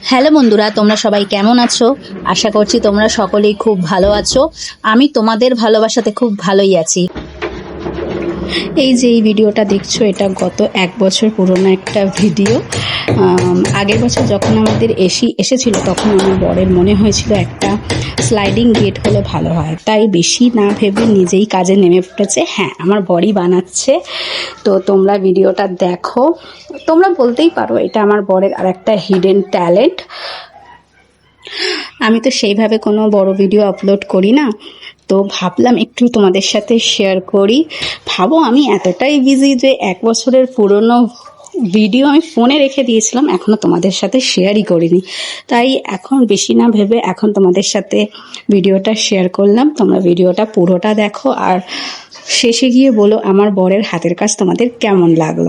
Hello বন্ধুরা, তোমরা সবাই কেমন আছো? আশা করছি তোমরা সকলেই খুব ভালো আছো। আমি তোমাদের ভালোবাসাতে খুব ভালোই আছি। এই যে এই ভিডিওটা দেখছ, এটা গত এক বছর পুরনো একটা ভিডিও। আগের বছর যখন আমাদের এসি এসেছিল, তখন আমার বরের মনে হয়েছিল একটা স্লাইডিং গেট হলে ভালো হয়। তাই বেশি না ভেবে নিজেই কাজে নেমে পড়েছে। হ্যাঁ আমার বড়ি বানাচ্ছে। তো তোমরা ভিডিওটা দেখো। তোমরা বলতেই পারো, এটা আমার বরের আর একটা হিডেন ট্যালেন্ট আমি তো সেইভাবে কোনো বড় ভিডিও আপলোড করি না। তো ভাবলাম একটু তোমাদের সাথে শেয়ার করি। ভাবো, আমি এতটাই বিজি যে এক বছরের পুরনো ভিডিও আমি ফোনে রেখে দিয়েছিলাম এখনও তোমাদের সাথে শেয়ারই করিনি। তাই এখন বেশি না ভেবে এখন তোমাদের সাথে ভিডিওটা শেয়ার করলাম। তোমরা ভিডিওটা পুরোটা দেখো আর শেষে গিয়ে বলো, আমার বরের হাতের কাজ তোমাদের কেমন লাগল?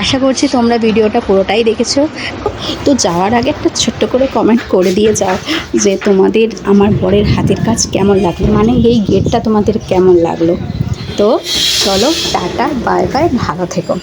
আশা করছি তোমরা ভিডিওটা পুরোটাই দেখেছ। তো যাওয়ার আগে একটা ছোট্ট করে কমেন্ট করে দিয়ে যাও যে তোমাদের আমার বরের হাতের কাজ কেমন লাগল? মানে এই গেটটা তোমাদের কেমন লাগল? তো চলো টাটা বাই বাই ভালো থেকো।